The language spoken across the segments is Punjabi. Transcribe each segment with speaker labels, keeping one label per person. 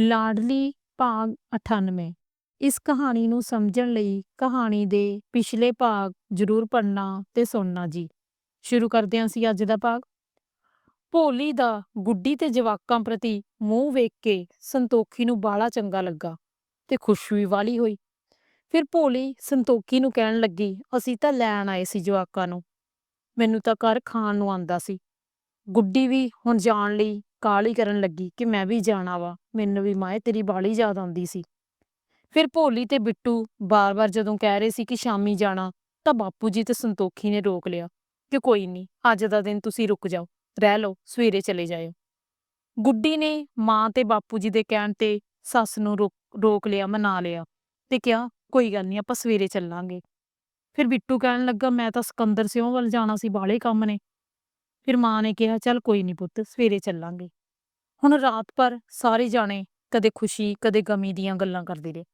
Speaker 1: ਲਾਡਲੀ ਭਾਗ 98 ਇਸ ਕਹਾਣੀ ਨੂੰ ਸਮਝਣ ਲਈ ਕਹਾਣੀ ਦੇ ਪਿਛਲੇ ਭਾਗ ਜ਼ਰੂਰ ਪੜ੍ਹਨਾ ਤੇ ਸੁਣਨਾ ਜੀ। ਸ਼ੁਰੂ ਕਰਦੇ ਹਾਂ ਅਸੀਂ ਅੱਜ ਦਾ ਭਾਗ। ਭੋਲੀ ਦਾ ਗੁੱਡੀ ਤੇ ਜਵਾਕਾਂ ਪ੍ਰਤੀ ਮੂੰਹ ਵੇਖ ਕੇ ਸੰਤੋਖੀ ਨੂੰ ਬਾਲਾ ਚੰਗਾ ਲੱਗਾ ਤੇ ਖੁਸ਼ ਵੀ ਵਾਲੀ ਹੋਈ। ਫਿਰ ਭੋਲੀ ਸੰਤੋਖੀ ਨੂੰ ਕਹਿਣ ਲੱਗੀ, ਅਸੀਂ ਤਾਂ ਲੈਣ ਆਏ ਸੀ ਜਵਾਕਾਂ ਨੂੰ। ਮੈਨੂੰ ਤਾਂ ਘਰ ਖਾਣ ਨੂੰ ਆਂਦਾ ਸੀ। ਗੁੱਡੀ ਵੀ ਹੁਣ ਜਾਣ ਲਈ ਕਾਹਲੀ ਕਰਨ ਲੱਗੀ ਕਿ ਮੈਂ ਵੀ ਜਾਣਾ ਵਾ, ਮੈਨੂੰ ਵੀ ਮਾਏ ਤੇਰੀ ਬਾਲੀ ਯਾਦ ਆਉਂਦੀ ਸੀ। ਫਿਰ ਭੋਲੀ ਤੇ ਬਿੱਟੂ ਬਾਰ-ਬਾਰ ਜਦੋਂ ਕਹਿ ਰਹੇ ਸੀ ਕਿ ਸ਼ਾਮੀ ਜਾਣਾ, ਤਾਂ ਬਾਪੂ ਜੀ ਤੇ ਸੰਤੋਖੀ ਨੇ ਰੋਕ ਲਿਆ ਕਿ ਕੋਈ ਨਹੀਂ ਅੱਜ ਦਾ ਦਿਨ ਤੁਸੀਂ ਰੁਕ ਜਾਓ, ਰਹਿ ਲਓ, ਸਵੇਰੇ ਚਲੇ ਜਾਇਓ। ਗੁੱਡੀ ਨੇ ਮਾਂ ਤੇ ਬਾਪੂ ਜੀ ਦੇ ਕਹਿਣ ਤੇ ਸੱਸ ਨੂੰ ਰੋਕ ਰੋਕ ਲਿਆ, ਮਨਾ ਲਿਆ ਤੇ ਕਿਹਾ, ਕੋਈ ਗੱਲ ਨਹੀਂ ਆਪਾਂ ਸਵੇਰੇ ਚੱਲਾਂਗੇ। ਫਿਰ ਬਿੱਟੂ ਕਹਿਣ ਲੱਗਾ, ਮੈਂ ਤਾਂ ਸਿਕੰਦਰ ਸਿਉਂ ਵੱਲ ਜਾਣਾ ਸੀ ਬਾਲੇ ਕੰਮ ਨੇ। ਫਿਰ ਮਾਂ ਨੇ ਕਿਹਾ, ਚੱਲ ਕੋਈ ਨਹੀਂ ਪੁੱਤ, ਸਵੇਰੇ ਚੱਲਾਂਗੇ। ਹੁਣ ਰਾਤ ਭਰ ਸਾਰੇ ਜਾਣੇ ਕਦੇ ਖੁਸ਼ੀ, ਕਦੇ ਗਮੀ ਦੀਆਂ ਗੱਲਾਂ ਕਰਦੇ ਰਹੇ।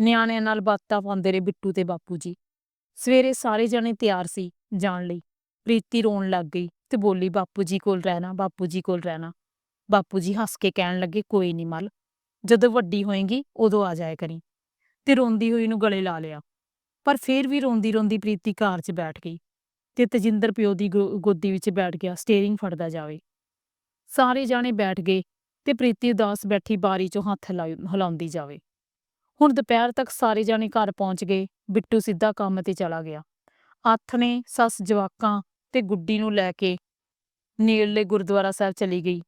Speaker 1: ਨਿਆਣਿਆਂ ਨਾਲ ਬਾਤਾਂ ਪਾਉਂਦੇ ਰਹੇ ਬਿੱਟੂ ਤੇ ਬਾਪੂ ਜੀ। ਸਵੇਰੇ ਸਾਰੇ ਜਾਣੇ ਤਿਆਰ ਸੀ ਜਾਣ ਲਈ। ਪ੍ਰੀਤੀ ਰੋਣ ਲੱਗ ਗਈ ਤੇ ਬੋਲੀ, ਬਾਪੂ ਜੀ ਕੋਲ ਰਹਿਣਾ, ਬਾਪੂ ਜੀ ਕੋਲ ਰਹਿਣਾ। ਬਾਪੂ ਜੀ ਹੱਸ ਕੇ ਕਹਿਣ ਲੱਗੇ, ਕੋਈ ਨਹੀਂ ਮਲ, ਜਦੋਂ ਵੱਡੀ ਹੋਏਗੀ ਉਦੋਂ ਆ ਜਾਇਆ ਕਰੀ। ਤੇ ਰੋਂਦੀ ਹੋਈ ਨੂੰ ਗਲੇ ਲਾ ਲਿਆ। ਪਰ ਫੇਰ ਵੀ ਰੋਂਦੀ ਰੋਂਦੀ ਪ੍ਰੀਤੀ ਕਾਰ 'ਚ ਬੈਠ ਗਈ। ਤੇ ਤਜਿੰਦਰ ਪਿਓ ਦੀ ਗੋ- ਗੋਦੀ ਵਿੱਚ ਬੈਠ ਗਿਆ ਸਟੀਅਰਿੰਗ ਫੜਦਾ ਜਾਵੇ। ਸਾਰੇ ਜਾਣੇ ਬੈਠ ਗਏ ਤੇ ਪ੍ਰੀਤੀ ਉਦਾਸ ਬੈਠੀ ਬਾਰੀ 'ਚੋਂ ਹੱਥ ਹਿਲਾਈ- ਹਿਲਾਉਂਦੀ ਜਾਵੇ। ਹੁਣ ਦੁਪਹਿਰ ਤੱਕ ਸਾਰੇ ਜਾਣੇ ਘਰ ਪਹੁੰਚ ਗਏ, ਬਿੱਟੂ ਸਿੱਧਾ ਕੰਮ ਤੇ ਚਲਾ ਗਿਆ। ਅੱਥ ਨੇ, ਸੱਸ ਜਵਾਕਾਂ ਤੇ ਗੁੱਡੀ ਨੂੰ ਲੈ ਕੇ ਨੇੜਲੇ ਗੁਰਦੁਆਰਾ ਸਾਹਿਬ ਚਲੀ ਗਈ।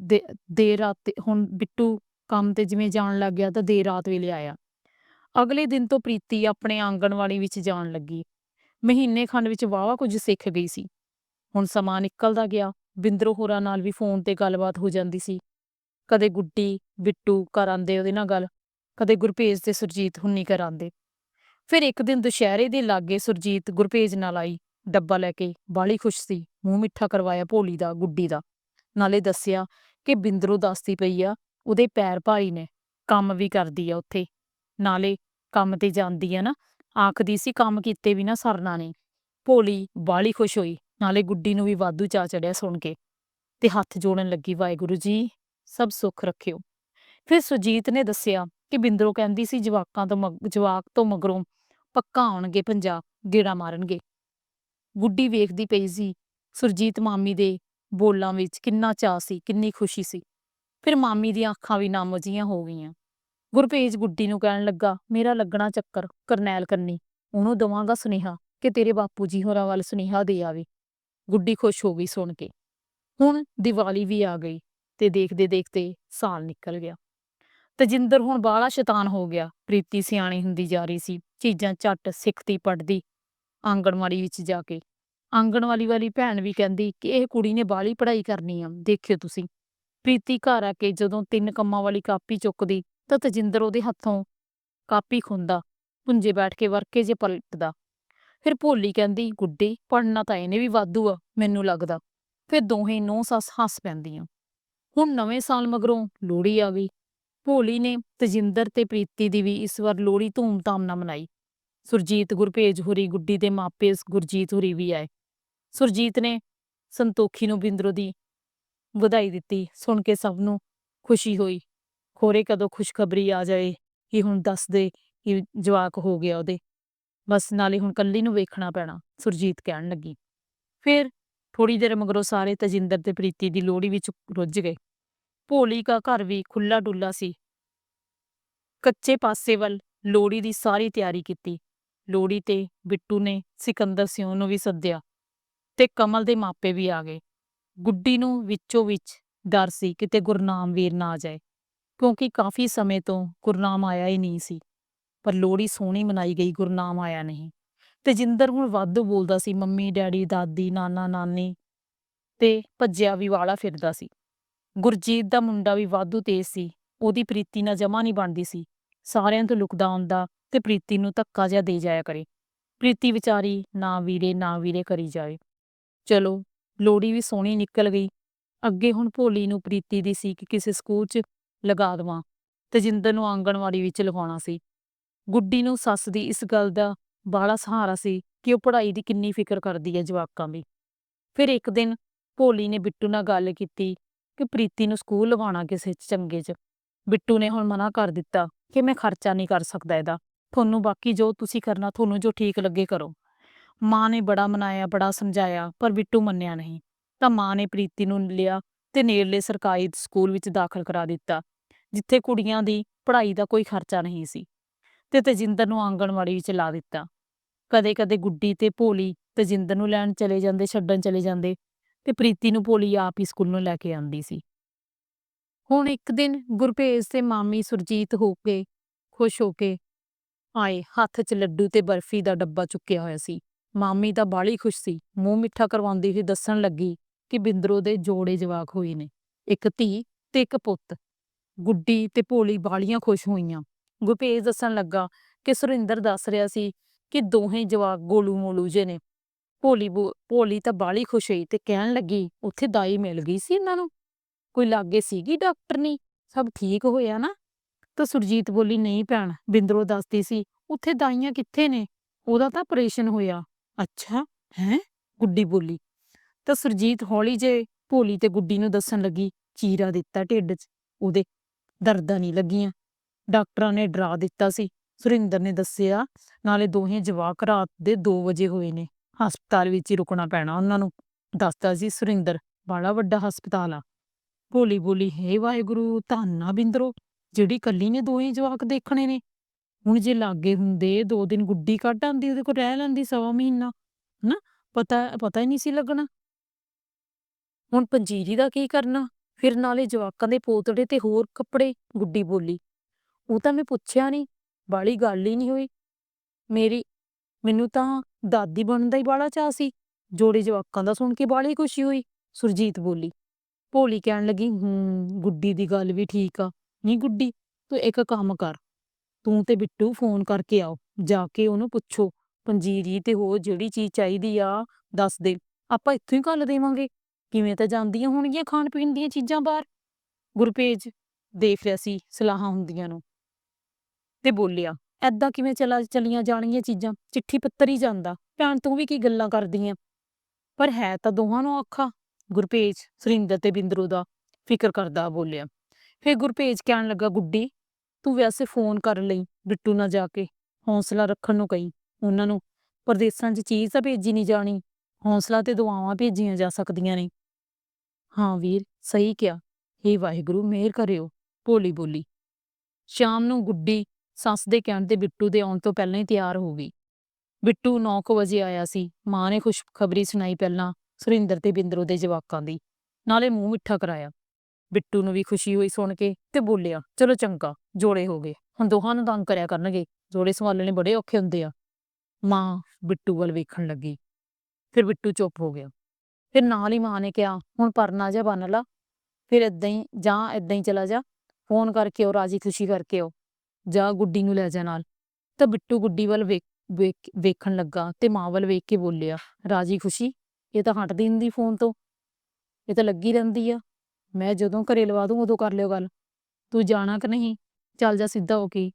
Speaker 1: ਦੇ, ਦੇਰ ਰਾਤ ਤੇ- ਹੁਣ ਬਿੱਟੂ ਕੰਮ ਤੇ ਜਿਵੇਂ ਜਾਣ ਲੱਗ ਗਿਆ ਤਾਂ ਦੇਰ ਰਾਤ ਵੇਲੇ ਆਇਆ। ਅਗਲੇ ਦਿਨ ਤੋਂ ਪ੍ਰੀਤੀ ਆਪਣੇ ਆਂਗਣਵਾੜੀ ਵਿੱਚ ਜਾਣ ਲੱਗੀ। ਮਹੀਨੇ ਖੰਡ ਵਿੱਚ ਵਾਵਾ ਕੁਝ ਸਿੱਖ ਗਈ ਸੀ। ਹੁਣ ਸਮਾਂ ਨਿਕਲਦਾ ਗਿਆ, ਬਿੰਦਰੋ ਹੋਰਾਂ ਨਾਲ ਵੀ ਫੋਨ ਤੇ ਗੱਲਬਾਤ ਹੋ ਜਾਂਦੀ ਸੀ। ਕਦੇ ਗੁੱਡੀ, ਬਿੱਟੂ ਘਰ ਆਂਦੇ ਉਹਦੇ ਨਾਲ ਗੱਲ, ਕਦੇ ਗੁਰਪੇਜ ਤੇ ਸੁਰਜੀਤ ਹੁਣੀ ਘਰ ਆਂਦੇ ਫਿਰ ਇੱਕ ਦਿਨ ਦੁਸ਼ਹਿਰੇ ਦੇ ਲਾਗੇ ਸੁਰਜੀਤ ਗੁਰਪੇਜ ਨਾਲ ਆਈ, ਡੱਬਾ ਲੈ ਕੇ ਬਾਲੀ ਖੁਸ਼ ਸੀ, ਮੂੰਹ ਮਿੱਠਾ ਕਰਵਾਇਆ ਭੋਲੀ ਦਾ, ਗੁੱਡੀ ਦਾ। ਨਾਲੇ ਦੱਸਿਆ ਕਿ ਬਿੰਦਰੋ ਦੱਸਦੀ ਪਈ ਆ, ਉਹਦੇ ਪੈਰ ਭਾਰੀ ਨੇ, ਕੰਮ ਵੀ ਕਰਦੀ ਆ ਉੱਥੇ। ਨਾਲੇ ਕੰਮ ਤੇ ਜਾਂਦੀ ਆ ਨਾ ਆਖਦੀ ਸੀ, ਕੰਮ ਕੀਤੇ ਵੀ ਨਾ ਸਰਨਾ ਨੇ ਭੋਲੀ ਬਾਲੀ ਖੁਸ਼ ਹੋਈ, ਨਾਲੇ ਗੁੱਡੀ ਨੂੰ ਵੀ ਵਾਧੂ ਚਾ ਚੜਿਆ ਸੁਣ ਕੇ ਤੇ ਹੱਥ ਜੋੜਨ ਲੱਗੀ, ਵਾਹਿਗੁਰੂ ਜੀ, ਸਭ ਸੁੱਖ ਰੱਖਿਓ। ਫਿਰ ਸੁਜੀਤ ਨੇ ਦੱਸਿਆ ਕਿ ਬਿੰਦਰੋ ਕਹਿੰਦੀ ਸੀ, ਜਵਾਕਾਂ ਤੋਂ ਮਗ- ਜਵਾਕ ਤੋਂ ਮਗਰੋਂ ਪੱਕਾ ਆਉਣਗੇ ਪੰਜਾਬ, ਗੇੜਾ ਮਾਰਨਗੇ। ਗੁੱਡੀ ਵੇਖਦੀ ਪਈ ਸੀ, ਸੁਰਜੀਤ ਮਾਮੀ ਦੇ ਬੋਲਾਂ ਵਿੱਚ ਕਿੰਨਾ ਚਾਅ ਸੀ, ਕਿੰਨੀ ਖੁਸ਼ੀ ਸੀ। ਫਿਰ ਮਾਮੀ ਦੀਆਂ ਅੱਖਾਂ ਵੀ ਨਾਮੋਜੀਆਂ ਹੋ ਗਈਆਂ। ਗੁਰਪੇਜ ਗੁੱਡੀ ਨੂੰ ਕਹਿਣ ਲੱਗਾ, ਮੇਰਾ ਲੱਗਣਾ ਚੱਕਰ, ਕਰਨੈਲ ਕੰਨੀ। ਉਹਨੂੰ ਦਵਾਂਗਾ ਸੁਨੇਹਾ ਕਿ ਤੇਰੇ ਬਾਪੂ ਜੀ ਹੋਰਾਂ ਵੱਲ ਸੁਨੇਹਾ ਦੇ ਆਵੇ। ਗੁੱਡੀ ਖੁਸ਼ ਹੋ ਗਈ ਸੁਣ ਕੇ। ਹੁਣ ਦੀਵਾਲੀ ਵੀ ਆ ਗਈ ਤੇ ਦੇਖਦੇ ਦੇਖਦੇ ਸਾਲ ਨਿਕਲ ਗਿਆ। ਤਜਿੰਦਰ ਹੁਣ ਬਾਹਲਾ ਸ਼ੈਤਾਨ ਹੋ ਗਿਆ। ਪ੍ਰੀਤੀ ਸਿਆਣੀ ਹੁੰਦੀ ਜਾ ਰਹੀ ਸੀ। ਚੀਜ਼ਾਂ ਝੱਟ ਸਿੱਖਦੀ ਪੜਦੀ ਆਂਗਣਵਾੜੀ ਵਿੱਚ ਜਾ ਕੇ। ਆਂਗਣਵਾੜੀ ਵਾਲੀ ਭੈਣ ਵੀ ਕਹਿੰਦੀ ਕਿ ਇਹ ਕੁੜੀ ਨੇ ਬਾਹਲੀ ਪੜ੍ਹਾਈ ਕਰਨੀ ਆ, ਦੇਖਿਓ ਤੁਸੀਂ। ਪ੍ਰੀਤੀ ਘਰ ਆ ਕੇ ਜਦੋਂ ਤਿੰਨ ਕੰਮਾਂ ਵਾਲੀ ਕਾਪੀ ਚੁੱਕਦੀ ਤਾਂ ਤਜਿੰਦਰ ਉਹਦੇ ਹੱਥੋਂ ਕਾਪੀ ਖੁੰਦਾ, ਪੁੰਜੇ ਬੈਠ ਕੇ ਵਰਕੇ ਜੇ ਪਲਟਦਾ। ਫਿਰ ਭੋਲੀ ਕਹਿੰਦੀ, ਗੁੱਡੀ ਪੜਨਾ ਤਾਂ ਇਹਨੇ ਵੀ ਵਾਧੂ ਆ, ਮੈਨੂੰ ਲੱਗਦਾ। ਫਿਰ ਦੋਹੇ ਨੌ ਸੱਸ ਹੱਸ ਪੈਂਦੀਆਂ। ਹੁਣ ਨਵੇਂ ਸਾਲ ਮਗਰੋਂ ਲੋਹੜੀ ਆ ਗਈ। ਭੋਲੀ ਨੇ ਤਜਿੰਦਰ ਤੇ ਪ੍ਰੀਤੀ ਦੀ ਵੀ ਇਸ ਵਾਰ ਲੋਹੜੀ ਧੂਮ-ਧਾਮ ਨਾਲ ਮਨਾਈ। ਸੁਰਜੀਤ ਗੁਰਪੇਜ ਹੋਰੀ ਗੁੱਡੀ ਦੇ ਮਾਪੇ ਗੁਰਜੀਤ ਹੋਰੀ ਵੀ ਆਏ। ਸੁਰਜੀਤ ਨੇ ਸੰਤੋਖੀ ਨੂੰ ਬਿੰਦਰੋ ਦੀ ਵਧਾਈ ਦਿੱਤੀ। ਸੁਣ ਕੇ ਸਭ ਨੂੰ ਖੁਸ਼ੀ ਹੋਈ। ਖੋਰੇ ਕਦੋਂ ਖੁਸ਼ਖਬਰੀ ਆ ਜਾਏ ਕਿ ਹੁਣ ਦੱਸ ਦੇ ਕਿ ਜਵਾਕ ਹੋ ਗਿਆ ਉਹਦੇ। ਬਸ ਨਾਲੇ ਹੁਣ ਕੱਲੀ ਨੂੰ ਵੇਖਣਾ ਪੈਣਾ, ਸੁਰਜੀਤ ਕਹਿਣ ਲੱਗੀ। ਫਿਰ ਥੋੜੀ ਦੇਰ ਮਗਰੋਂ ਸਾਰੇ ਤਜਿੰਦਰ ਤੇ ਪ੍ਰੀਤੀ ਦੀ ਲੋਹੜੀ ਵਿੱਚ ਰੁੱਝ ਗਏ। ਭੋਲੀ ਦਾ ਘਰ ਵੀ ਖੁੱਲਾ ਡੁੱਲਾ ਸੀ। ਕੱਚੇ ਪਾਸੇ ਵੱਲ ਲੋਹੜੀ ਦੀ ਸਾਰੀ ਤਿਆਰੀ ਕੀਤੀ। ਲੋਹੜੀ ਤੇ ਬਿੱਟੂ ਨੇ ਸਿਕੰਦਰ ਸਿਉਂ ਨੂੰ ਵੀ ਸੱਦਿਆ ਤੇ ਕਮਲ ਦੇ ਮਾਪੇ ਵੀ ਆ ਗਏ। ਗੁੱਡੀ ਨੂੰ ਵਿੱਚੋਂ ਵਿੱਚ ਡਰ ਸੀ ਕਿਤੇ ਗੁਰਨਾਮ ਵੀਰ ਨਾ ਆ ਜਾਏ। ਕਿਉਂਕਿ ਕਾਫੀ ਸਮੇਂ ਤੋਂ ਗੁਰਨਾਮ ਆਇਆ ਹੀ ਨਹੀਂ ਸੀ, ਪਰ ਲੋਹੜੀ ਸੋਹਣੀ ਮਨਾਈ ਗਈ ਗੁਰਨਾਮ ਆਇਆ ਨਹੀਂ। ਤੇ ਜਿੰਦਰ ਹੁਣ ਵਾਧੂ ਬੋਲਦਾ ਸੀ, ਮੰਮੀ, ਡੈਡੀ, ਦਾਦੀ, ਨਾਨਾ, ਨਾਨੀ ਤੇ ਭੱਜਿਆ ਵੀ ਵਾਲਾ ਫਿਰਦਾ ਸੀ। ਗੁਰਜੀਤ ਦਾ ਮੁੰਡਾ ਵੀ ਵਾਧੂ ਤੇਜ਼ ਸੀ, ਉਹਦੀ ਪ੍ਰੀਤੀ ਨਾਲ ਜਮਾ ਨਹੀਂ ਬਣਦੀ ਸੀ। ਸਾਰਿਆਂ ਤੋਂ ਲੁਕਦਾ ਆਉਂਦਾ ਤੇ ਪ੍ਰੀਤੀ ਨੂੰ ਧੱਕਾ ਜਿਹਾ ਦੇ ਜਾਇਆ ਕਰੇ। ਪ੍ਰੀਤੀ ਵਿਚਾਰੀ ਨਾ ਵੀਰੇ ਨਾ ਵੀਰੇ ਕਰੀ ਜਾਵੇ। ਚਲੋ ਲੋੜੀ ਵੀ ਸੋਹਣੀ ਨਿਕਲ ਗਈ। ਅੱਗੇ ਹੁਣ ਭੋਲੀ ਨੂੰ ਪ੍ਰੀਤੀ ਦੀ ਸੀ ਕਿ ਕਿਸੇ ਸਕੂਲ 'ਚ ਲਗਾ ਦੇਵਾਂ ਤਜਿੰਦਰ ਨੂੰ ਆਂਗਣਵਾੜੀ ਵਿੱਚ ਲਗਾਉਣਾ ਸੀ। ਗੁੱਡੀ ਨੂੰ ਸੱਸ ਦੀ ਇਸ ਗੱਲ ਦਾ ਬਾਹਲਾ ਸਹਾਰਾ ਸੀ ਕਿ ਉਹ ਪੜ੍ਹਾਈ ਦੀ ਕਿੰਨੀ ਫਿਕਰ ਕਰਦੀ ਹੈ ਜਵਾਕਾਂ ਦੀ। ਫਿਰ ਇੱਕ ਦਿਨ ਭੋਲੀ ਨੇ ਬਿੱਟੂ ਨਾਲ ਗੱਲ ਕੀਤੀ ਕਿ ਪ੍ਰੀਤੀ ਨੂੰ ਸਕੂਲ ਲਵਾਉਣਾ ਕਿਸੇ 'ਚ ਚੰਗੇ 'ਚ। ਬਿੱਟੂ ਨੇ ਹੁਣ ਮਨਾ ਕਰ ਦਿੱਤਾ ਕਿ ਮੈਂ ਖਰਚਾ ਨਹੀਂ ਕਰ ਸਕਦਾ ਇਹਦਾ। ਤੁਹਾਨੂੰ ਬਾਕੀ ਜੋ ਤੁਸੀਂ ਕਰਨਾ ਤੁਹਾਨੂੰ ਜੋ ਠੀਕ ਲੱਗੇ ਕਰੋ। ਮਾਂ ਨੇ ਬੜਾ ਮਨਾਇਆ, ਬੜਾ ਸਮਝਾਇਆ, ਪਰ ਬਿੱਟੂ ਮੰਨਿਆ ਨਹੀਂ। ਤਾਂ ਮਾਂ ਨੇ ਪ੍ਰੀਤੀ ਨੂੰ ਲਿਆ ਤੇ ਨੇੜਲੇ ਸਰਕਾਰੀ ਸਕੂਲ ਵਿੱਚ ਦਾਖਲ ਕਰਾ ਦਿੱਤਾ, ਜਿੱਥੇ ਕੁੜੀਆਂ ਦੀ ਪੜ੍ਹਾਈ ਦਾ ਕੋਈ ਖਰਚਾ ਨਹੀਂ ਸੀ ਤੇ ਤਜਿੰਦਰ ਨੂੰ ਆਂਗਣਵਾੜੀ ਵਿੱਚ ਲਾ ਦਿੱਤਾ। ਕਦੇ-ਕਦੇ ਗੁੱਡੀ ਤੇ ਭੋਲੀ ਤਜਿੰਦਰ ਨੂੰ ਲੈਣ ਚਲੇ ਜਾਂਦੇ, ਛੱਡਣ ਚਲੇ ਜਾਂਦੇ ਤੇ ਪ੍ਰੀਤੀ ਨੂੰ ਭੋਲੀ ਆਪ ਹੀ ਸਕੂਲ ਨੂੰ ਲੈ ਕੇ ਆਉਂਦੀ ਸੀ। ਹੁਣ ਇੱਕ ਦਿਨ ਗੁਰਭੇਜ ਤੇ ਮਾਮੀ ਸੁਰਜੀਤ ਹੋ ਕੇ, ਖੁਸ਼ ਹੋ ਕੇ ਆਏ, ਹੱਥ 'ਚ ਲੱਡੂ ਤੇ ਬਰਫੀ ਦਾ ਡੱਬਾ ਚੁੱਕਿਆ ਹੋਇਆ ਸੀ। ਮਾਮੀ ਤਾਂ ਬਾਲੀ ਖੁਸ਼ ਸੀ, ਮੂੰਹ ਮਿੱਠਾ ਕਰਵਾਉਂਦੀ ਹੋਈ ਦੱਸਣ ਲੱਗੀ ਕਿ ਬਿੰਦਰੋ ਦੇ ਜੋੜੇ ਜਵਾਕ ਹੋਏ ਨੇ, ਇੱਕ ਧੀ ਤੇ ਇੱਕ ਪੁੱਤ। ਗੁੱਡੀ ਤੇ ਭੋਲੀ ਬਾਲੀਆਂ ਖੁਸ਼ ਹੋਈਆਂ। ਗੁਰਭੇਜ ਦੱਸਣ ਲੱਗਾ ਕਿ ਸੁਰਿੰਦਰ ਦੱਸ ਰਿਹਾ ਸੀ ਕਿ ਦੋਹੇ ਜਵਾਕ ਗੋਲੂ ਮੋਲੂ ਜੇ ਨੇ। ਭੋਲੀ ਬੋ- ਭੋਲੀ ਤਾਂ ਬਾਲੀ ਖੁਸ਼ ਹੋਈ ਤੇ ਕਹਿਣ ਲੱਗੀ, ਉੱਥੇ ਦਾਈ ਮਿਲ ਗਈ ਸੀ ਇਹਨਾਂ ਨੂੰ? ਕੋਈ ਲਾਗੇ ਸੀਗੀ ਡਾਕਟਰ ਡਾਕਟਰਨੀ ਸਭ ਠੀਕ ਹੋਇਆ ਨਾ? ਤਾਂ ਸੁਰਜੀਤ ਬੋਲੀ, ਨਹੀਂ ਭੈਣ, ਬਿੰਦਰੋ ਦੱਸਦੀ ਸੀ, ਉੱਥੇ ਦਾਈਆਂ ਕਿੱਥੇ ਨੇ? ਉਹਦਾ ਤਾਂ ਆਪਰੇਸ਼ਨ ਹੋਇਆ। ਅੱਛਾ, ਹੈ? ਗੁੱਡੀ ਬੋਲੀ ਤਾਂ ਸੁਰਜੀਤ ਹੌਲੀ ਜੇ ਭੋਲੀ ਤੇ ਗੁੱਡੀ ਨੂੰ ਦੱਸਣ ਲੱਗੀ, ਚੀਰਾ ਦਿੱਤਾ ਢਿੱਡ 'ਚ, ਉਹਦੇ ਦਰਦਾਂ ਨਹੀਂ ਲੱਗੀਆਂ। ਡਾਕਟਰਾਂ ਨੇ ਡਰਾ ਦਿੱਤਾ ਸੀ। ਸੁਰਿੰਦਰ ਨੇ ਦੱਸਿਆ, ਨਾਲੇ ਦੋਹੇ ਜਵਾਕ ਰਾਤ ਦੇ 2 ਵਜੇ ਹੋਏ ਨੇ। ਹਸਪਤਾਲ ਵਿੱਚ ਹੀ ਰੁਕਣਾ ਪੈਣਾ ਉਹਨਾਂ ਨੂੰ। ਦੱਸਦਾ ਸੀ ਸੁਰਿੰਦਰ ਬੜਾ ਵੱਡਾ ਹਸਪਤਾਲ ਆ। ਭੋਲੀ ਬੋਲੀ, ਹੇ ਵਾਹਿਗੁਰੂ, ਧੰਨਾ ਬਿੰਦਰੋ, ਜਿਹੜੀ ਕੱਲੀ ਨੇ ਦੋਹੇ ਜਵਾਕ ਦੇਖਣੇ ਨੇ। ਹੁਣ ਜੇ ਲਾਗੇ ਹੁੰਦੇ, ਦੋ ਦਿਨ ਗੁੱਡੀ ਕੱਢ ਆਂਦੀ, ਉਹਦੇ ਕੋਲ ਰਹਿ ਲੈਂਦੀ ਸਵਾ ਮਹੀਨਾ। ਹਨਾ ਪਤਾ ਪਤਾ ਹੀ ਨਹੀਂ ਸੀ ਲੱਗਣਾ। ਹੁਣ ਪੰਜੀਰੀ ਦਾ ਕੀ ਕਰਨਾ? ਫਿਰ ਨਾਲੇ ਜਵਾਕਾਂ ਦੇ ਪੋਤੜੇ ਤੇ ਹੋਰ ਕੱਪੜੇ, ਗੁੱਡੀ ਬੋਲੀ। ਉਹ ਤਾਂ ਮੈਂ ਪੁੱਛਿਆ ਨਹੀਂ ਬਾਲੀ ਗੱਲ ਹੀ ਨਹੀਂ ਹੋਈ। ਮੇਰੀ, ਮੈਨੂੰ ਤਾਂ ਦਾਦੀ ਬਣਨ ਦਾ ਹੀ ਬਾਲਾ ਚਾਅ ਸੀ। ਜੋੜੇ ਜਵਾਕਾਂ ਦਾ ਸੁਣ ਕੇ ਬਾਲੀ ਖੁਸ਼ੀ ਹੋਈ, ਸੁਰਜੀਤ ਬੋਲੀ। ਭੋਲੀ ਕਹਿਣ ਲੱਗੀ, ਹੂੰ, ਗੁੱਡੀ ਦੀ ਗੱਲ ਵੀ ਠੀਕ ਆ। ਨਹੀਂ ਗੁੱਡੀ, ਤੂੰ ਇੱਕ ਕੰਮ ਕਰ। ਤੂੰ ਤੇ ਬਿੱਟੂ ਫੋਨ ਕਰਕੇ ਆਓ, ਜਾ ਕੇ ਉਹਨੂੰ ਪੁੱਛੋ। ਪੰਜੀਰੀ ਤੇ ਹੋਰ ਜਿਹੜੀ ਚੀਜ਼ ਚਾਹੀਦੀ ਆ, ਦੱਸ ਦੇ। ਆਪਾਂ ਇੱਥੋਂ ਹੀ ਘੱਲ ਦੇਵਾਂਗੇ। ਕਿਵੇਂ ਤਾਂ ਜਾਂਦੀਆਂ ਹੋਣਗੀਆਂ ਖਾਣ ਪੀਣ ਦੀਆਂ ਚੀਜ਼ਾਂ ਬਾਹਰ? ਗੁਰਪੇਜ ਦੇਖ ਰਿਹਾ ਸੀ ਸਲਾਹਾਂ ਹੁੰਦੀਆਂ ਨੂੰ। ਤੇ ਬੋਲਿਆ ਐਦਾਂ ਕਿਵੇਂ ਚਲਾ, ਚਲੀਆਂ ਜਾਣਗੀਆਂ ਚੀਜ਼ਾਂ? ਚਿੱਠੀ ਪੱਤਰ ਹੀ ਜਾਂਦਾ। ਭੈਣ, ਤੂੰ ਵੀ ਕੀ ਗੱਲਾਂ ਕਰਦੀਆਂ? ਪਰ ਹੈ ਤਾਂ ਦੋਹਾਂ ਨੂੰ ਔਖਾ। ਗੁਰਪੇਜ ਸੁਰਿੰਦਰ ਤੇ ਬਿੰਦਰੂ ਦਾ ਫਿਕਰ ਕਰਦਾ ਬੋਲਿਆ। ਫਿਰ ਗੁਰਪੇਜ ਕਹਿਣ ਲੱਗਾ, ਗੁੱਡੀ, ਤੂੰ ਵੈਸੇ ਫੋਨ ਕਰ ਲਈ, ਬਿੱਟੂ ਨਾਲ ਜਾ ਕੇ। ਹੌਸਲਾ ਰੱਖਣ ਨੂੰ ਕਹੀ। ਉਹਨਾਂ ਨੂੰ ਪਰਦੇਸਾਂ 'ਚ ਚੀਜ਼ ਤਾਂ ਭੇਜੀ ਨਹੀਂ ਜਾਣੀ। ਹੌਸਲਾ ਤੇ ਦੁਆਵਾਂ ਭੇਜੀਆਂ ਜਾ ਸਕਦੀਆਂ ਨੇ। ਹਾਂ ਵੀਰ, ਸਹੀ ਕਿਹਾ। ਹੇ ਵਾਹਿਗੁਰੂ, ਮਿਹਰ ਕਰਿਓ। ਭੋਲੀ ਬੋਲੀ। ਸ਼ਾਮ ਨੂੰ ਗੁੱਡੀ ਸੱਸ ਦੇ ਕਹਿਣ ਤੇ ਬਿੱਟੂ ਦੇ ਆਉਣ ਤੋਂ ਪਹਿਲਾਂ ਹੀ ਤਿਆਰ ਹੋ ਗਈ। ਬਿੱਟੂ 9:00 ਵਜੇ ਆਇਆ ਸੀ। ਮਾਂ ਨੇ ਖੁਸ਼ਖਬਰੀ ਸੁਣਾਈ ਪਹਿਲਾਂ ਸੁਰਿੰਦਰ ਤੇ ਬਿੰਦਰੋ ਦੇ ਜਵਾਕਾਂ ਦੀ। ਨਾਲੇ ਮੂੰਹ ਮਿੱਠਾ ਕਰਾਇਆ। ਬਿੱਟੂ ਨੂੰ ਵੀ ਖੁਸ਼ੀ ਹੋਈ ਸੁਣ ਕੇ ਤੇ ਬੋਲਿਆ, ਚਲੋ ਚੰਗਾ, ਜੋੜੇ ਹੋ ਗਏ। ਹੁਣ ਦੋਹਾਂ ਨੂੰ ਤੰਗ ਕਰਿਆ ਕਰਨਗੇ। ਜੋੜੇ ਸੰਭਾਲਣੇ ਬੜੇ ਔਖੇ ਹੁੰਦੇ ਆ। ਮਾਂ ਬਿੱਟੂ ਵੱਲ ਵੇਖਣ ਲੱਗੀ। ਫਿਰ ਬਿੱਟੂ ਚੁੱਪ ਹੋ ਗਿਆ। ਫਿਰ ਨਾਲ ਹੀ ਮਾਂ ਨੇ ਕਿਹਾ, ਹੁਣ ਪਰਨਾ ਜਿਹਾ ਬੰਨ ਲਾ, ਫਿਰ ਇਦਾਂ ਹੀ ਜਾਂ ਇਦਾਂ ਹੀ ਚਲਾ ਜਾ, ਫੋਨ ਕਰਕੇ ਉਹ ਰਾਜੀ ਖੁਸ਼ੀ ਕਰਕੇ ਉਹ ਜਾਂ ਗੁੱਡੀ ਨੂੰ ਲੈ ਜਾ ਨਾਲ। ਤਾਂ ਬਿੱਟੂ ਗੁੱਡੀ ਵੱਲ ਵੇਖ, ਵੇਖ- ਵੇਖਣ ਲੱਗਾ ਤੇ ਮਾਂ ਵੱਲ ਵੇਖ ਕੇ ਬੋਲਿਆ, ਰਾਜੀ ਖੁਸ਼ੀ, ਇਹ ਤਾਂ ਹਟਦੀ ਨਹੀਂ ਫੋਨ ਤੋਂ। ਇਹ ਤਾਂ ਲੱਗੀ ਰਹਿੰਦੀ ਆ। ਮੈਂ ਜਦੋਂ ਘਰੇ ਲਵਾ ਦੂੰ, ਉਦੋਂ ਕਰ ਲਿਓ ਗੱਲ। ਤੂੰ ਜਾਣਾ ਕਿ ਨਹੀਂ? ਚੱਲ ਜਾ ਸਿੱਧਾ ਹੋ ਕੇ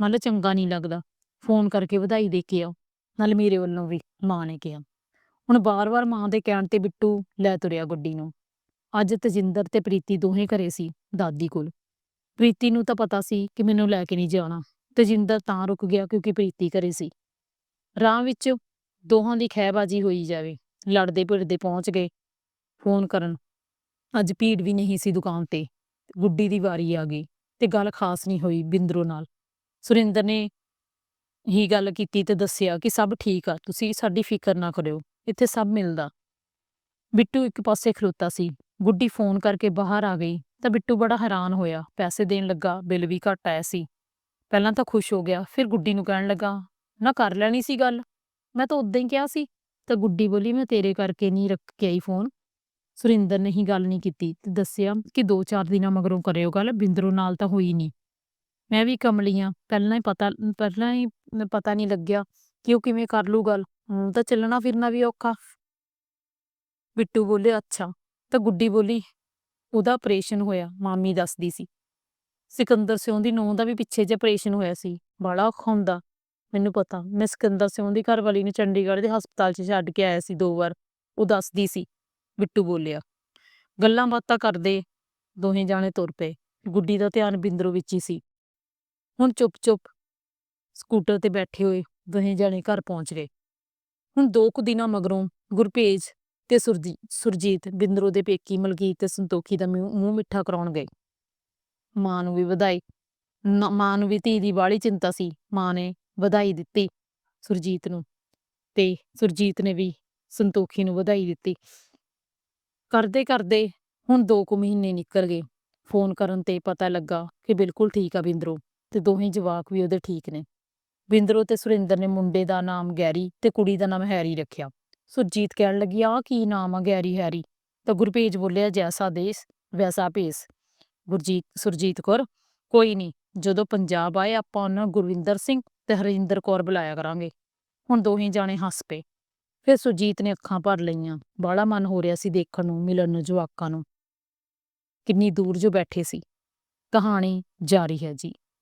Speaker 1: ਮੰਨ ਲਓ ਚੰਗਾ ਨਹੀਂ ਲੱਗਦਾ। ਫੋਨ ਕਰਕੇ ਵਧਾਈ ਦੇ ਕੇ ਆਓ। ਨਾਲ ਮੇਰੇ ਵੱਲੋਂ ਵੀ ਮਾਂ ਨੇ ਕਿਹਾ। ਹੁਣ ਬਾਰ-ਬਾਰ ਮਾਂ ਦੇ ਕਹਿਣ ਤੇ ਬਿੱਟੂ ਲੈ ਤੁਰਿਆ ਗੁੱਡੀ ਨੂੰ। ਅੱਜ ਤਜਿੰਦਰ ਤੇ ਪ੍ਰੀਤੀ ਦੋਹੇ ਘਰੇ ਸੀ, ਦਾਦੀ ਕੋਲ। ਪ੍ਰੀਤੀ ਨੂੰ ਤਾਂ ਪਤਾ ਸੀ ਕਿ ਮੈਨੂੰ ਲੈ ਕੇ ਨਹੀਂ ਜਾਣਾ। ਤਜਿੰਦਰ ਤਾਂ ਰੁਕ ਗਿਆ ਕਿਉਂਕਿ ਪ੍ਰੀਤੀ ਘਰੇ ਸੀ। ਰਾਹ ਵਿੱਚ ਦੋਹਾਂ ਦੀ ਖਹਿਬਾਜੀ ਹੋਈ ਜਾਵੇ, ਲੜਦੇ ਭਿੜਦੇ ਪਹੁੰਚ ਗਏ। ਫੋਨ ਕਰਨ, ਅੱਜ ਭੀੜ ਵੀ ਨਹੀਂ ਸੀ ਦੁਕਾਨ ਤੇ। ਗੁੱਡੀ ਦੀ ਵਾਰੀ ਆ ਗਈ ਤੇ ਗੱਲ ਖਾਸ ਨਹੀਂ ਹੋਈ ਬਿੰਦਰੋ ਨਾਲ। ਸੁਰਿੰਦਰ ਨੇ ਹੀ ਗੱਲ ਕੀਤੀ ਤੇ ਦੱਸਿਆ ਕਿ ਸਭ ਠੀਕ ਆ, ਤੁਸੀਂ ਸਾਡੀ ਫਿਕਰ ਨਾ ਕਰਿਓ, ਇੱਥੇ ਸਭ ਮਿਲਦਾ। ਬਿੱਟੂ ਇੱਕ ਪਾਸੇ ਖਲੋਤਾ ਸੀ, ਗੁੱਡੀ ਫੋਨ ਕਰਕੇ ਬਾਹਰ ਆ ਗਈ, ਤਾਂ ਬਿੱਟੂ ਬੜਾ ਹੈਰਾਨ ਹੋਇਆ, ਪੈਸੇ ਦੇਣ ਲੱਗਾ, ਬਿੱਲ ਵੀ ਘੱਟ ਆਇਆ ਸੀ। ਪਹਿਲਾਂ ਤਾਂ ਖੁਸ਼ ਹੋ ਗਿਆ, ਫਿਰ ਗੁੱਡੀ ਨੂੰ ਕਹਿਣ ਲੱਗਾ, ਨਾ ਕਰ ਲੈਣੀ ਸੀ ਗੱਲ, ਮੈਂ ਤਾਂ ਉਦਾਂ ਹੀ ਕਿਹਾ ਸੀ। ਤਾਂ ਗੁੱਡੀ ਬੋਲੀ, ਮੈਂ ਤੇਰੇ ਕਰਕੇ ਨਹੀਂ ਰੱਖ ਕੇ ਆਈ ਫੋਨ। ਸੁਰਿੰਦਰ ਨੇ ਹੀ ਗੱਲ ਨਹੀਂ ਕੀਤੀ ਤੇ ਦੱਸਿਆ ਕਿ 2-4 ਦਿਨਾਂ ਮਗਰੋਂ ਕਰਿਓ ਗੱਲ, ਬਿੰਦਰੂ ਨਾਲ ਤਾਂ ਹੋਈ ਨਹੀਂ। ਮੈਂ ਵੀ ਕਮਲੀ ਆਂ ਪਹਿਲਾਂ ਹੀ ਪਤਾ, ਪਹਿਲਾਂ ਹੀ ਪਤਾ ਨਹੀਂ ਲੱਗਿਆ ਕਿ ਉਹ ਕਿਵੇਂ ਕਰ ਲੂ ਗੱਲ, ਹੁਣ ਤਾਂ ਚੱਲਣਾ ਫਿਰਨਾ ਵੀ ਔਖਾ। ਬਿੱਟੂ ਬੋਲੇ, ਅੱਛਾ, ਤਾਂ ਗੁੱਡੀ ਬੋਲੀ, ਉਹਦਾ ਆਪਰੇਸ਼ਨ ਹੋਇਆ, ਮਾਮੀ ਦੱਸਦੀ ਸੀ। ਸਿਕੰਦਰ ਸਿਉਂ ਦੀ ਨੂੰਹ ਦਾ ਵੀ ਪਿੱਛੇ ਜੇ ਆਪਰੇਸ਼ਨ ਹੋਇਆ ਸੀ ਬੜਾ ਔਖਾ ਹੁੰਦਾ। ਮੈਨੂੰ ਪਤਾ, ਮੈਂ ਸਿਕੰਦਰ ਸਿਉਂ ਦੀ ਘਰਵਾਲੀ ਨੂੰ ਚੰਡੀਗੜ੍ਹ ਦੇ ਹਸਪਤਾਲ 'ਚ ਛੱਡ ਕੇ ਆਇਆ ਸੀ ਦੋ ਵਾਰ, ਉਹ ਦੱਸਦੀ ਸੀ, ਬਿੱਟੂ ਬੋਲਿਆ, ਗੱਲਾਂ ਬਾਤਾਂ ਕਰਦੇ, ਦੋਹੇ ਜਾਣੇ ਤੁਰ ਪਏ, ਗੁੱਡੀ ਦਾ ਧਿਆਨ ਬਿੰਦਰੋ ਵਿੱਚ ਹੀ ਸੀ। ਹੁਣ ਚੁੱਪ-ਚੁੱਪ ਸਕੂਟਰ ਤੇ ਬੈਠੇ ਹੋਏ ਦੋਹੇ ਜਣੇ ਘਰ ਪਹੁੰਚ ਗਏ। ਹੁਣ ਦੋ ਕੁ ਦਿਨਾਂ ਮਗਰੋਂ ਗੁਰਪੇਜ ਤੇ ਸੁਰਜੀ, ਸੁਰਜੀਤ, ਬਿੰਦਰੋ ਦੇ ਪੇਕੀ ਮਲਕੀਤ ਤੇ ਸੰਤੋਖੀ ਦਾ ਮੂੰਹ ਮੂੰਹ ਮਿੱਠਾ ਕਰਾਉਣ ਗਏ। ਮਾਂ ਨੂੰ ਵੀ ਵਧਾਈ। ਮਾਂ ਨੂੰ ਵੀ ਧੀ ਦੀ ਬਾਹਲੀ ਚਿੰਤਾ ਸੀ। ਮਾਂ ਨੇ ਵਧਾਈ ਦਿੱਤੀ ਸੁਰਜੀਤ ਨੂੰ ਤੇ ਸੁਰਜੀਤ ਨੇ ਵੀ ਸੰਤੋਖੀ ਨੂੰ ਵਧਾਈ ਦਿੱਤੀ। ਕਰਦੇ ਕਰਦੇ ਹੁਣ 2 ਕੁ ਮਹੀਨੇ ਨਿਕਲ ਗਏ। ਫੋਨ ਕਰਨ ਤੇ ਪਤਾ ਲੱਗਾ ਕਿ ਬਿਲਕੁਲ ਠੀਕ ਆ ਬਿੰਦਰੋ। ਤੇ ਦੋਹੇ ਜਵਾਕ ਵੀ ਉਹਦੇ ਠੀਕ ਨੇ। ਬਿੰਦਰੋ ਤੇ ਸੁਰਿੰਦਰ ਨੇ ਮੁੰਡੇ ਦਾ ਨਾਮ ਗੈਰੀ ਤੇ ਕੁੜੀ ਦਾ ਨਾਮ ਹੈਰੀ ਰੱਖਿਆ। ਸੁਰਜੀਤ ਕਹਿਣ ਲੱਗੀ ਆ ਕੀ ਨਾਮ ਆ ਗੈਰੀ ਹੈਰੀ? ਤਾਂ ਗੁਰਪੇਜ ਬੋਲਿਆ, ਜੈਸਾ ਦੇਸ, ਵੈਸਾ ਭੇਸ। ਗੁਰਜੀਤ, ਸੁਰਜੀਤ ਕੌਰ, ਕੋਈ ਨਹੀਂ ਜਦੋਂ ਪੰਜਾਬ ਆਏ ਆਪਾਂ ਉਹਨਾਂ ਨੂੰ ਗੁਰਵਿੰਦਰ ਸਿੰਘ ਤੇ ਹਰਿੰਦਰ ਕੌਰ ਬੁਲਾਇਆ ਕਰਾਂਗੇ। ਹੁਣ ਦੋਹੇ ਜਾਣੇ ਹੱਸ ਪਏ। ਫਿਰ ਸੁਰਜੀਤ ਨੇ ਅੱਖਾਂ ਭਰ ਲਈਆਂ। ਬਾਹਲਾ ਮਨ ਹੋ ਰਿਹਾ ਸੀ ਦੇਖਣ ਨੂੰ, ਮਿਲਣ ਨੂੰ, ਜਵਾਕਾਂ ਨੂੰ। ਕਿੰਨੀ ਦੂਰ ਜੋ ਬੈਠੇ ਸੀ। ਕਹਾਣੀ ਜਾਰੀ ਹੈ ਜੀ।